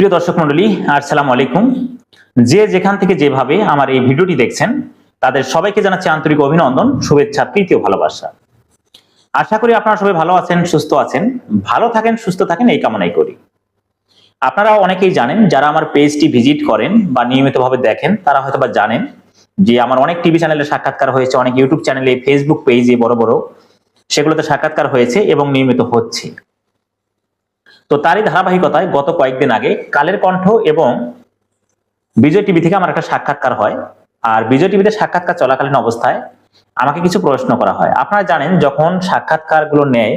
প্রিয় দর্শক মন্ডলী, আসসালামু আলাইকুম। যে যেখান থেকে যেভাবে আমার এই ভিডিওটি দেখছেন, তাদের সবাইকে জানাচ্ছি আন্তরিক অভিনন্দন, শুভেচ্ছা, প্রীতি ও ভালোবাসা। আশা করি আপনারা সবাই ভালো আছেন, সুস্থ আছেন, ভালো থাকেন, সুস্থ থাকেন, এই কামনাই করি। আপনারা অনেকেই জানেন, যারা আমার পেজটি ভিজিট করেন বা নিয়মিতভাবে দেখেন, তারা হয়তো বা জানেন যে আমার অনেক টিভি চ্যানেলে সাক্ষাৎকার হয়েছে, অনেক ইউটিউব চ্যানেলে ফেসবুক পেজে বড় বড়, সেগুলোতে সাক্ষাৎকার হয়েছে এবং নিয়মিত হচ্ছে। তো তারই ধারাবাহিকতায় গত কয়েকদিন আগে কালের কণ্ঠ এবং বিজয় টিভি থেকে আমার একটা সাক্ষাৎকার হয়। আর বিজয় টিভিতে সাক্ষাৎকার চলাকালীন অবস্থায় আমাকে কিছু প্রশ্ন করা হয়। আপনারা জানেন, যখন সাক্ষাৎকারগুলো নেয়,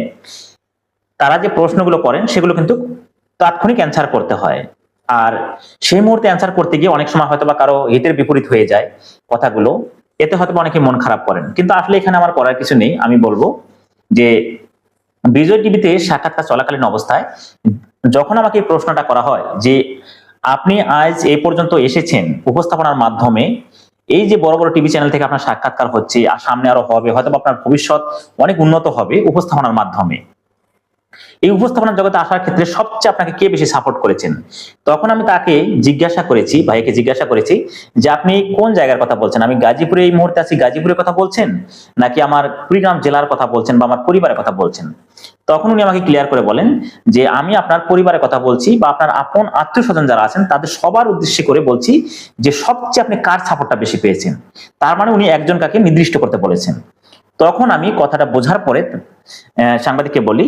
তারা যে প্রশ্নগুলো করেন, সেগুলো কিন্তু তাৎক্ষণিক অ্যান্সার করতে হয়। আর সেই মুহূর্তে অ্যান্সার করতে গিয়ে অনেক সময় হয়তো বা কারও হিতের বিপরীত হয়ে যায় কথাগুলো। এতে হয়তো অনেকে মন খারাপ করেন। কিন্তু আসলে এখানে আমার করার কিছু নেই। আমি বলব যে বিজয় টিভিতে সাক্ষাৎকার চলাকালীন অবস্থায় যখন আমাকে প্রশ্নটা করা হয় যে আপনি আজ এ পর্যন্ত এসেছেন উপস্থাপনার মাধ্যমে, এই যে বড় বড় টিভি চ্যানেল থেকে আপনার সাক্ষাৎকার হচ্ছে, আর সামনে আরও হবে হয়তো আপনার ভবিষ্যৎ অনেক উন্নত হবে উপস্থাপনার মাধ্যমে। এই উপস্থাপনার জগতে আসার ক্ষেত্রে সবচেয়ে আপনাকে কে বেশি সাপোর্ট করেছেন? তখন আমি তাকে জিজ্ঞাসা করেছি, ভাইকে জিজ্ঞাসা করেছি যে আপনি কোন জায়গার কথা বলছেন? আমি গাজীপুরে এই মুহূর্তে আছি, গাজীপুরের কথা বলছেন? নাকি আমার কুড়িগ্রাম জেলার কথা বলছেন বা আমার পরিবারের কথা বলছেন? তখন উনি আমাকে ক্লিয়ার করে বলেন যে আমি আপনার পরিবারের কথা বলছি বা আপনার আপন আত্মীয় স্বজন যারা আছেন, তাদের সবার উদ্দেশ্যে করে বলছি যে সবচেয়ে আপনি কার সাপোর্টটা বেশি পেয়েছেন? তার মানে উনি একজন কাকে নির্দিষ্ট করতে বলেছেন। তখন আমি কথাটা বোঝার পরে সাংবাদিককে বলি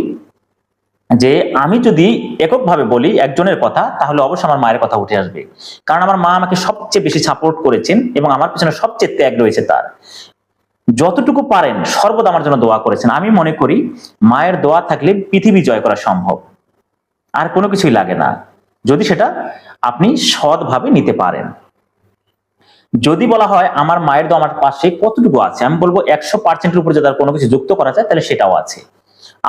যে আমি যদি এককভাবে বলি একজনের কথা, তাহলে অবশ্যই আমার মায়ের কথা উঠে আসবে। কারণ আমার মা আমাকে সবচেয়ে বেশি সাপোর্ট করেছেন এবং আমার পিছনে সবচেয়ে ত্যাগ রয়েছে তার। যতটুকু পারেন, সর্বদা আমার জন্য দোয়া করেছেন। আমি মনে করি, মায়ের দোয়া থাকলে পৃথিবী জয় করা সম্ভব। আর কোনো কিছুই লাগে না। যদি সেটা আপনি সৎভাবে নিতে পারেন। যদি বলা হয়, আমার মায়ের দোয়া আমার পাশে কতটুকু আছে? আমি বলব, একশো পার্সেন্টের উপরে যদি কোনো কিছু যুক্ত করা যায়, তাহলে সেটাও আছে।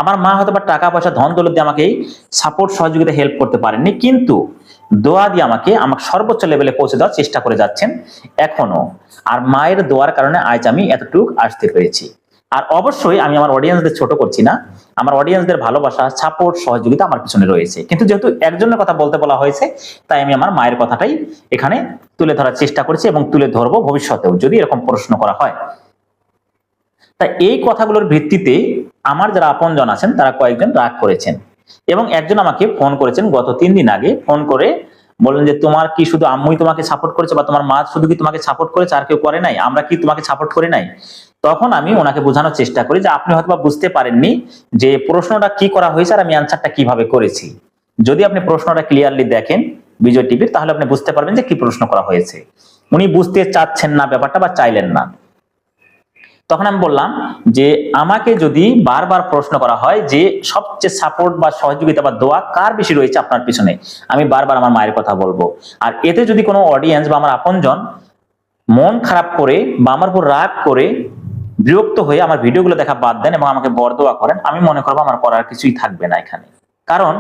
আমার মা হয়তো বা টাকা পয়সা, ধন দৌলত দিয়ে আমাকে সাপোর্ট সহযোগিতা হেল্প করতে পারেননি, কিন্তু দোয়া দিয়ে আমাকে আমাকে সর্বোচ্চ লেভেলে পৌঁছে দেওয়ার চেষ্টা করে যাচ্ছেন এখনও। আর মায়ের দোয়ার কারণে আজ আমি এতটুকু আসতে পেরেছি। আর অবশ্যই আমি আমার অডিয়েন্সদের ছোট করছি না, আমার অডিয়েন্সদের ভালোবাসা সাপোর্ট সহযোগিতা আমার পিছনে রয়েছে। কিন্তু যেহেতু একজনের কথা বলতে বলা হয়েছে, তাই আমি আমার মায়ের কথাটাই এখানে তুলে ধরার চেষ্টা করছি এবং তুলে ধরবো ভবিষ্যতেও, যদি এরকম প্রশ্ন করা হয়। তা এই কথাগুলোর ভিত্তিতে আমার যারা আপনজন আছেন, তারা কয়েকজন রাগ করেছেন। এবং একজন আমাকে ফোন করেছেন গত তিন দিন আগে, ফোন করে বললেন যে, তোমার কি শুধু আম্মুই তোমাকে সাপোর্ট করেছে বা তোমার মা শুধু কি তোমাকে সাপোর্ট করেছে? আর কেউ করে নাই? আমরা কি তোমাকে সাপোর্ট করে নাই? তখন আমি ওনাকে বোঝানোর চেষ্টা করি যে, আপনি হয়তো বুঝতে পারেননি যে, প্রশ্নটা কি করা হয়েছে আর আমি অ্যান্সারটা কীভাবে করেছি? যদি আপনি প্রশ্নটা ক্লিয়ারলি দেখেন বিজয় টিভির তাহলে আপনি বুঝতে পারবেন যে, কি প্রশ্ন করা হয়েছে। উনি বুঝতে চাচ্ছেন না ব্যাপারটা বা চাইলেন না। তখন আমি বললাম যে, আমাকে যদি বারবার প্রশ্ন করা হয় যে, সবচেয়ে সাপোর্ট বা সহযোগিতা বা দোয়া কার বেশি রয়েছে আপনার পিছনে, আমি বারবার আমার মায়ের কথা বলব। আর এতে যদি কোনো অডিয়েন্স বা আমার আপনজন মন খারাপ করে বা আমার উপর রাগ করে বিরক্ত হয়ে আমার ভিডিওগুলো দেখা বাদ দেন এবং আমাকে বরদোয়া করেন, আমি মনে করব আমার করার কিছুই থাকবে না এখানে। কারণ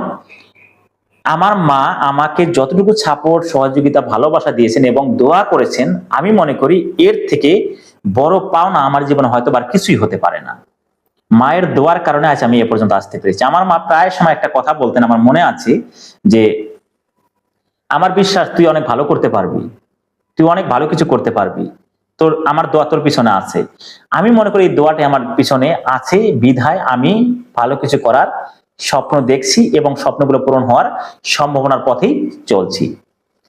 আমার মা আমাকে যতটুকু সাপোর্ট সহযোগিতা, ভালোবাসা দিয়েছেন এবং দোয়া করেছেন, আমি মনে করি এর থেকে বড় পাওনা আমার জীবনে হয়তো আর কিছুই হতে পারে না। মায়ের দোয়ার কারণে আজ আমি এ পর্যন্ত আসতে পেরেছি। আমার মা প্রায় সময় একটা কথা বলতেন, আমার মনে আছে যে, আমার বিশ্বাস, তুই অনেক ভালো করতে পারবি। তুই অনেক ভালো কিছু করতে পারবি। তোর, আমার দোয়া তোর পিছনে আছে। আমি মনে করি এই দোয়াটি আমার পিছনে আছে, বিধায় আমি ভালো কিছু করার স্বপ্ন দেখছি এবং স্বপ্নগুলো পূরণ হওয়ার সম্ভাবনার পথেই চলছি।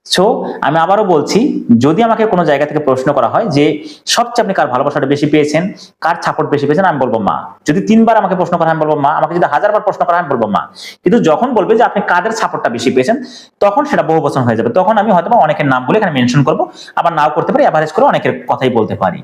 সো আমি আবারও বলছি, যদি আমাকে কোনো জায়গা থেকে প্রশ্ন করা হয় যে, সবচেয়ে আপনি কার ভালোবাসাটা বেশি পেয়েছেন, কার সাপোর্ট বেশি পেয়েছেন, আমি বলব মা। যদি তিনবার আমাকে প্রশ্ন করা আমি বলব মা। আমাকে যদি হাজারবার প্রশ্ন করা আমি বলব মা। কিন্তু যখন বলবে যে, আপনি কাদের সাপোর্টটা বেশি পেয়েছেন, তখন সেটা বহু বছর হয়ে যাবে। তখন আমি হয়তো অনেকের নাম বলে এখানে মেনশন করব, আবার নাও করতে পারি অ্যাভারেজ করে অনেকের কথাই বলতে পারি।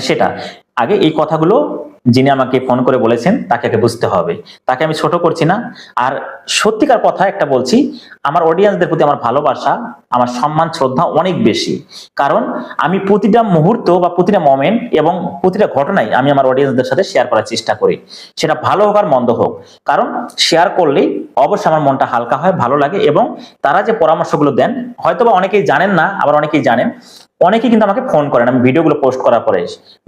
সেটা। আগে এই কথাগুলো যিনি আমাকে ফোন করে বলেছেন, তাকে আগে বুঝতে হবে। তাকে আমি ছোট করছি না। আর সত্যিকার কথা একটা বলছি, আমার অডিয়েন্সদের প্রতি আমার ভালোবাসা, আমার সম্মান, শ্রদ্ধা অনেক বেশি। কারণ আমি প্রতিটা মুহূর্ত বা প্রতিটা মোমেন্ট এবং প্রতিটা ঘটনাই আমি আমার অডিয়েন্সদের সাথে শেয়ার করার চেষ্টা করি। সেটা ভালো হোক আর মন্দ হোক। কারণ শেয়ার করলে অবশ্যই আমার মনটা হালকা হয়, ভালো লাগে এবং তারা যে পরামর্শগুলো দেন, হয়তোবা অনেকেই জানেন না, আবার অনেকেই জানেন। অনেকেই কিন্তু আমাকে ফোন করেন, আমি ভিডিওগুলো পোস্ট করার পরে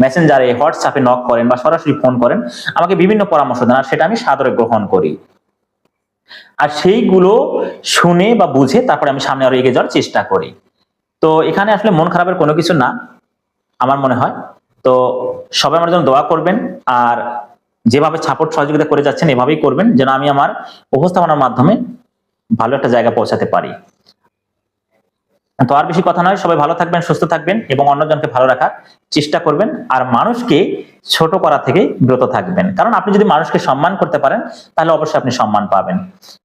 মেসেঞ্জারে হোয়াটসঅ্যাপে নক করেন বা সরাসরি ফোন করেন, আমাকে বিভিন্ন পরামর্শ দেন, আর সেটা আমি সাদরে গ্রহণ করি। আর সেইগুলো শুনে বা বুঝে তারপরে আমি সামনে আরও এগিয়ে যাওয়ার চেষ্টা করি। তো এখানে আসলে মন খারাপের কোনো কিছু না, আমার মনে হয়। তো সবাই আমার জন্য দোয়া করবেন, আর যেভাবে সাপোর্ট সহযোগিতা করে যাচ্ছেন, এভাবেই করবেন, যেন আমি আমার উপস্থাপনার মাধ্যমে ভালো একটা জায়গা পৌঁছাতে পারি। তো আর বেশি কথা নয়, সবাই ভালো থাকবেন, সুস্থ থাকবেন এবং অন্যজনকে ভালো রাখার চেষ্টা করবেন আর মানুষকে ছোট করা থেকে বিরত থাকবেন। কারণ আপনি যদি মানুষকে সম্মান করতে পারেন, তাহলে অবশ্যই আপনি সম্মান পাবেন।